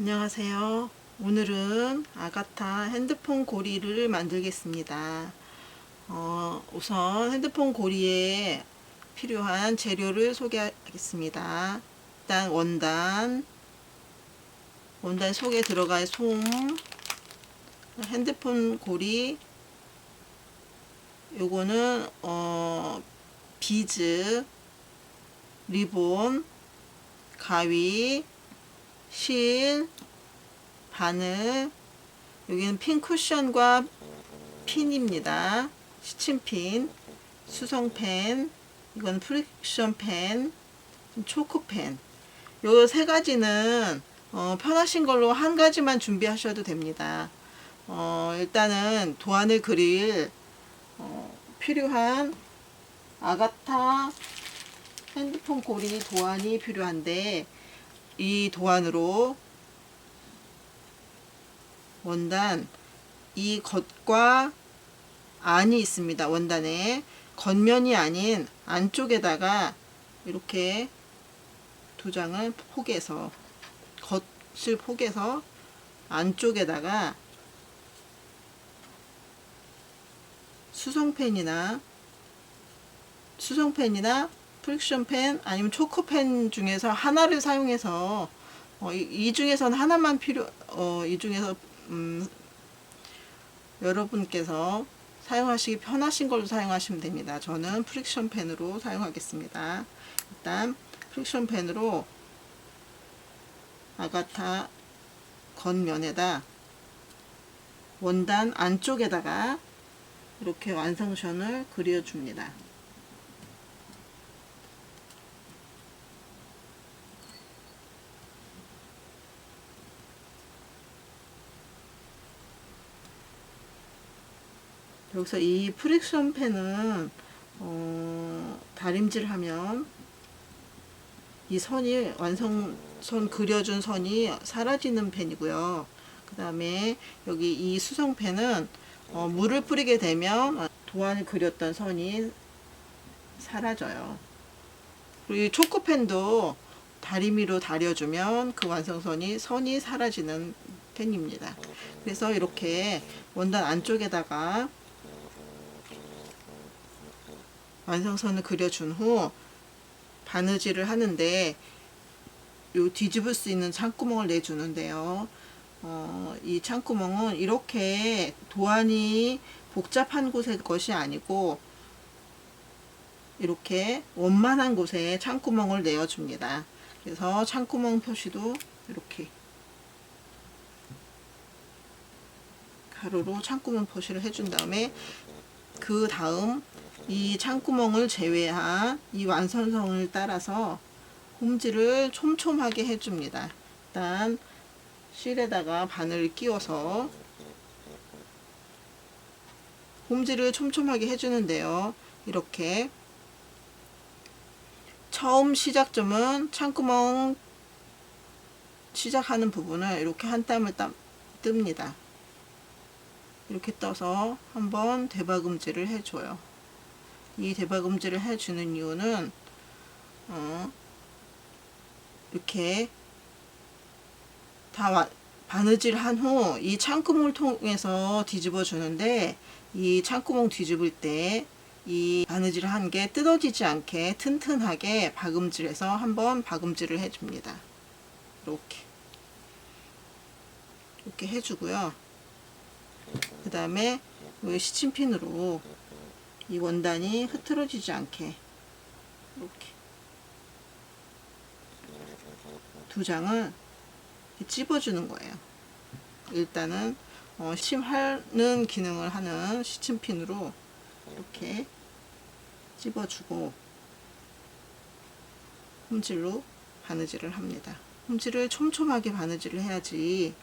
안녕하세요. 오늘은 아가타 핸드폰 고리를 만들겠습니다. 어, 우선 핸드폰 고리에 필요한 재료를 소개하겠습니다. 일단 원단, 원단 속에 들어갈 솜, 핸드폰 고리, 요거는 어, 비즈, 리본, 가위, 실, 바늘, 여기는 핀 쿠션과 핀입니다. 시침핀, 수성펜, 이건 프릭션 펜, 초코펜. 요 세 가지는 어, 편하신 걸로 한 가지만 준비하셔도 됩니다. 어, 일단은 도안을 그릴 어, 필요한 아가타 핸드폰 고리 도안이 필요한데 이 도안으로 원단 이 겉과 안이 있습니다. 원단에 겉면이 아닌 안쪽에다가 이렇게 두 장을 포개서 겉을 포개서 안쪽에다가 수성펜이나 수성펜이나 프릭션 펜 아니면 초코 펜 중에서 하나를 사용해서 어, 이, 이 중에서는 하나만 필요 어, 이 중에서 음, 여러분께서 사용하시기 편하신 걸로 사용하시면 됩니다. 저는 프릭션 펜으로 사용하겠습니다. 일단 프릭션 펜으로 아가타 겉면에다 원단 안쪽에다가 이렇게 완성선을 그려줍니다. 여기서 이 프릭션 펜은 어, 다림질 하면 이 선이 완성 선 그려준 선이 사라지는 펜이고요. 그 다음에 여기 이 수성 펜은 어, 물을 뿌리게 되면 도안을 그렸던 선이 사라져요. 그리고 이 초코펜도 다리미로 다려주면 그 완성선이 선이 사라지는 펜입니다. 그래서 이렇게 원단 안쪽에다가 완성선을 그려준 후 바느질을 하는데 요 뒤집을 수 있는 창구멍을 내주는데요. 어, 이 창구멍은 이렇게 도안이 복잡한 곳의 것이 아니고 이렇게 원만한 곳에 창구멍을 내어줍니다. 그래서 창구멍 표시도 이렇게 가로로 창구멍 표시를 해준 다음에 그 다음 이 창구멍을 제외한 이 완선성을 따라서 홈질을 촘촘하게 해줍니다. 일단 실에다가 바늘을 끼워서 홈질을 촘촘하게 해주는데요. 이렇게 처음 시작점은 창구멍 시작하는 부분을 이렇게 한 땀을 땀, 뜹니다. 이렇게 떠서 한번 대박음질을 해줘요. 이 대박음질을 해주는 이유는 어, 이렇게 다 와, 바느질 한 후 이 창구멍을 통해서 뒤집어 주는데 이 창구멍 뒤집을 때 이 바느질 한 게 뜯어지지 않게 튼튼하게 박음질해서 한번 박음질을 해줍니다. 이렇게 이렇게 해주고요. 그 다음에 이 시침핀으로 이 원단이 흐트러지지 않게 이렇게 두 장을 찝어주는 거예요. 일단은 어, 시침하는 기능을 하는 시침핀으로 이렇게 찝어주고 홈질로 바느질을 합니다. 홈질을 촘촘하게 바느질을 해야지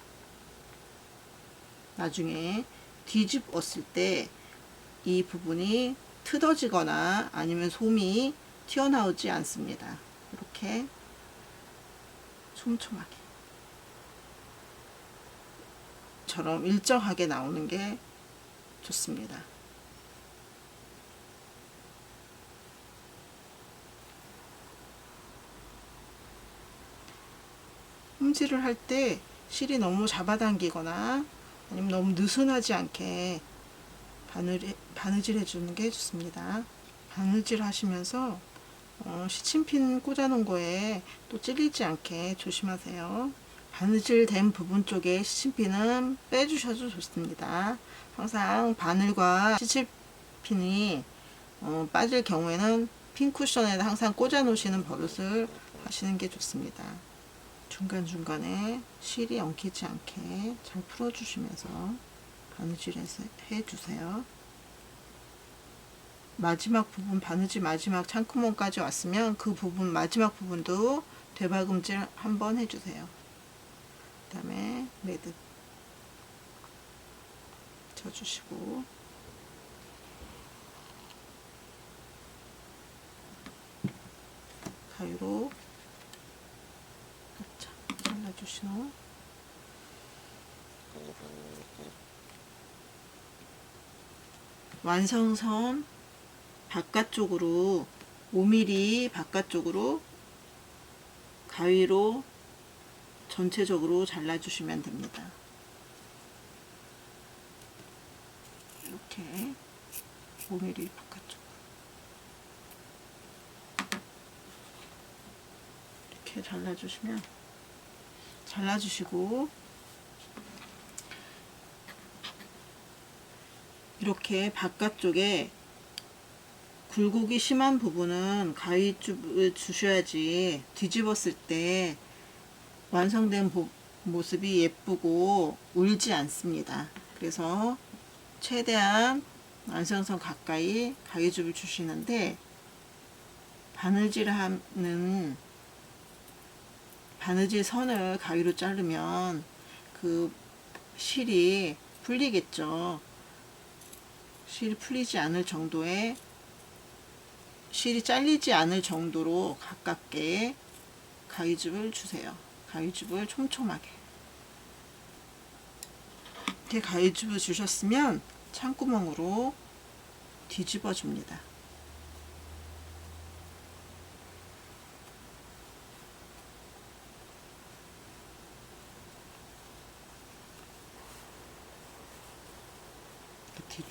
나중에 뒤집었을 때 이 부분이 트어지거나 아니면 솜이 튀어나오지 않습니다. 이렇게 촘촘하게 처럼 일정하게 나오는 게 좋습니다. 홈질을 할 때 실이 너무 잡아당기거나 아니면 너무 느슨하지 않게 바늘, 바느질 해주는 게 좋습니다. 바느질 하시면서 어, 시침핀 꽂아놓은 거에 또 찔리지 않게 조심하세요. 바느질 된 부분 쪽에 시침핀은 빼주셔도 좋습니다. 항상 바늘과 시침핀이 어, 빠질 경우에는 핀 쿠션에 항상 꽂아 놓으시는 버릇을 하시는 게 좋습니다. 중간중간에 실이 엉키지 않게 잘 풀어주시면서 바느질 해주세요. 마지막 부분 바느질 마지막 창구멍까지 왔으면 그 부분 마지막 부분도 되박음질 한번 해주세요. 그 다음에 매듭 쳐주시고 가위로 후 완성선 바깥쪽으로 5mm 바깥쪽으로 가위로 전체적으로 잘라주시면 됩니다. 이렇게 5mm 바깥쪽 이렇게 잘라주시면 잘라주시고 이렇게 바깥쪽에 굴곡이 심한 부분은 가위줄을 주셔야지 뒤집었을 때 완성된 보- 모습이 예쁘고 울지 않습니다. 그래서 최대한 완성선 가까이 가위줄을 주시는데 바느질 하는 바느질 선을 가위로 자르면 그 실이 풀리겠죠. 실이 풀리지 않을 정도의 실이 잘리지 않을 정도로 가깝게 가위즙을 주세요. 가위즙을 촘촘하게. 이렇게 가위즙을 주셨으면 창구멍으로 뒤집어 줍니다.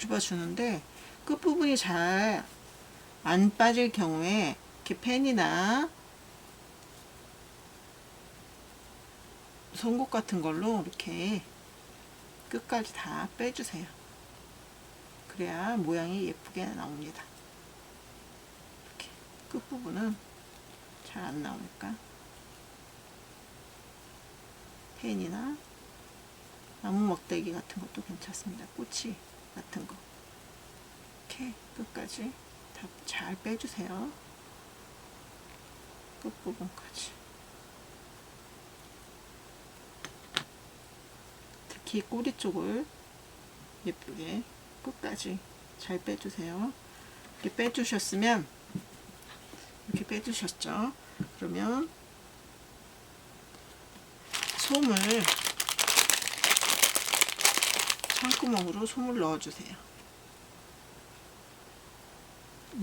뒤집어 주는데 끝부분이 잘 안 빠질 경우에 이렇게 펜이나 송곳 같은 걸로 이렇게 끝까지 다 빼주세요. 그래야 모양이 예쁘게 나옵니다. 이렇게 끝부분은 잘 안 나오니까 펜이나 나무 먹대기 같은 것도 괜찮습니다. 꼬치 같은 거 이렇게 끝까지 다 잘 빼주세요. 끝부분까지 특히 꼬리 쪽을 예쁘게 끝까지 잘 빼주세요. 이렇게 빼주셨으면 이렇게 빼주셨죠? 그러면 솜을 창구멍으로 솜을 넣어주세요.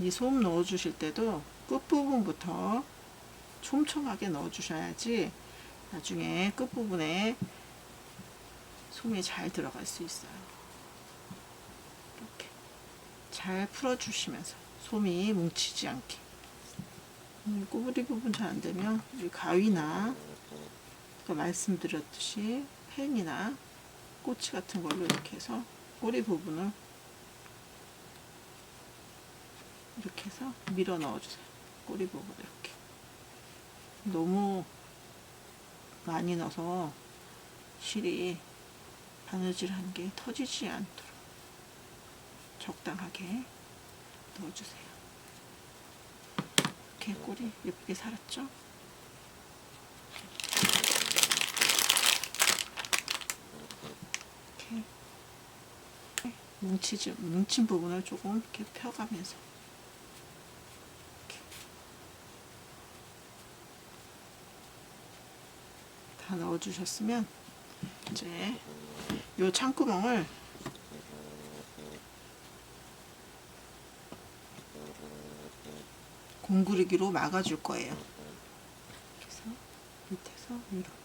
이 솜 넣어주실 때도 끝부분부터 촘촘하게 넣어주셔야지 나중에 끝부분에 솜이 잘 들어갈 수 있어요. 이렇게 잘 풀어주시면서 솜이 뭉치지 않게 음, 꼬부리 부분 잘 안되면 이 가위나 아까 말씀드렸듯이 펜이나 꼬치 같은 걸로 이렇게 해서 꼬리 부분을 이렇게 해서 밀어 넣어주세요. 꼬리 부분 이렇게. 너무 많이 넣어서 실이 바느질한 게 터지지 않도록 적당하게 넣어주세요. 이렇게 꼬리 예쁘게 살았죠? 이렇게 뭉치지, 뭉친 부분을 조금 이렇게 펴가면서. 이렇게. 다 넣어주셨으면 이제 요 창구멍을 공구르기로 막아줄 거예요. 그래서 밑에서 위로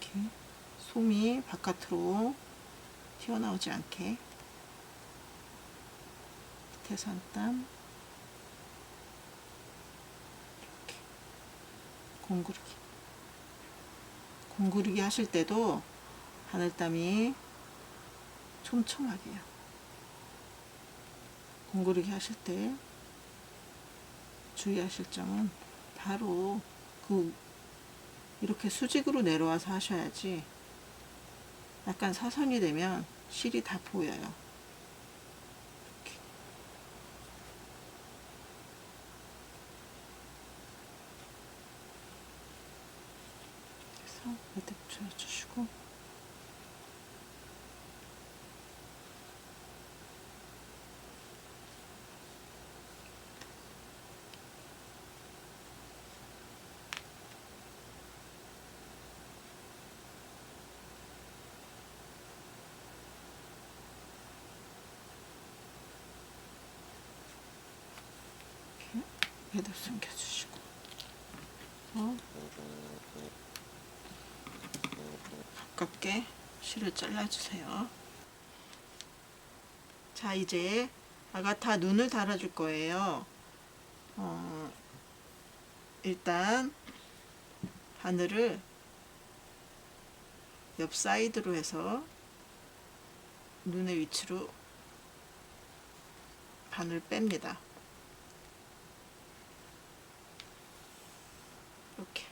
이렇게 솜이 바깥으로 튀어나오지 않게. 밑에서 한땀 이렇게. 공구르기. 공구르기 하실 때도 바늘땀이 촘촘하게요 공구르기 하실 때 주의하실 점은 바로 그 이렇게 수직으로 내려와서 하셔야지 약간 사선이 되면 실이 다 보여요. 이렇게. 그래서 매듭 줘주시고 매듭 숨겨주시고 어? 가깝게 실을 잘라주세요. 자 이제 아가타 눈을 달아줄 거예요. 어, 일단 바늘을 옆 사이드로 해서 눈의 위치로 바늘 뺍니다. 이렇게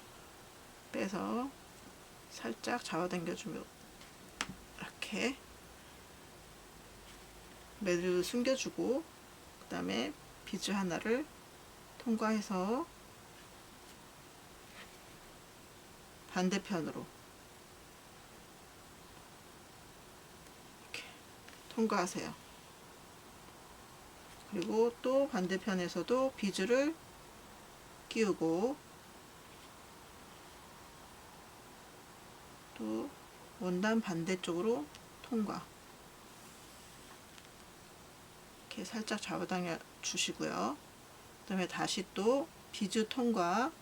빼서 살짝 잡아당겨주면 이렇게 매듭을 숨겨주고 그 다음에 비즈 하나를 통과해서 반대편으로 이렇게 통과하세요. 그리고 또 반대편에서도 비즈를 끼우고 또 원단 반대쪽으로 통과. 이렇게 살짝 잡아당겨 주시고요. 그 다음에 다시 또 비즈 통과.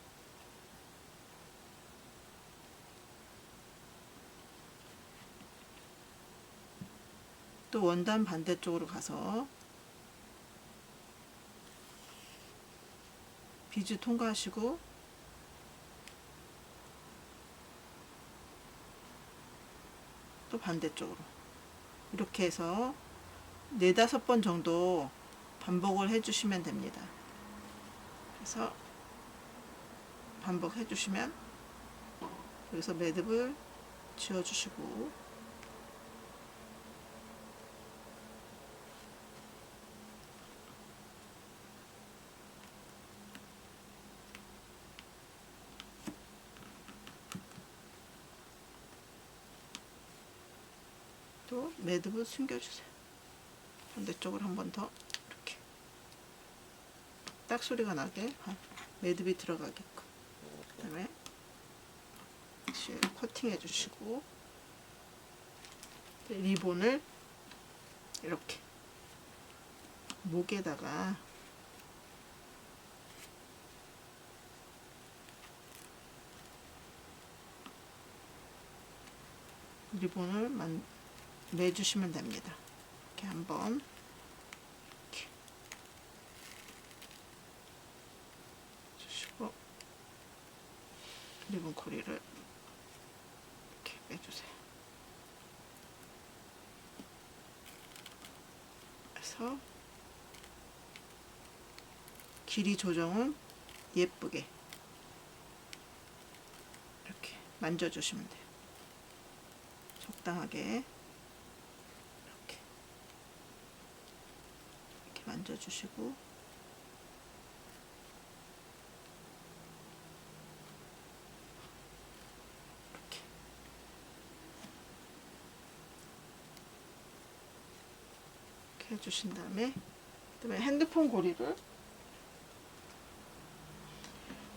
또 원단 반대쪽으로 가서 비즈 통과하시고 또 반대쪽으로 이렇게 해서 네다섯 번 정도 반복을 해주시면 됩니다. 그래서 반복해 주시면 여기서 매듭을 지어주시고 또 매듭을 숨겨주세요. 반대쪽으로 한번 더 이렇게 딱 소리가 나게 매듭이 들어가게끔 그 다음에 실 코팅해 주시고 리본을 이렇게 목에다가 리본을 만, 내주시면 됩니다. 이렇게 한번 이렇게 주시고 리본 고리를 이렇게 빼주세요. 그래서 길이 조정은 예쁘게 이렇게 만져주시면 돼요. 적당하게 이렇게 만져주시고. 이렇게. 해주신 다음에 그다음에 핸드폰 고리를.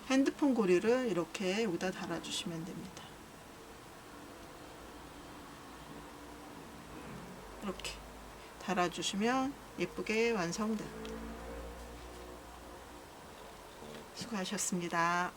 핸드폰 고리를 이렇게 여기다 달아주시면 됩니다. 이렇게 달아주시면 예쁘게 완성됩니다. 수고하셨습니다.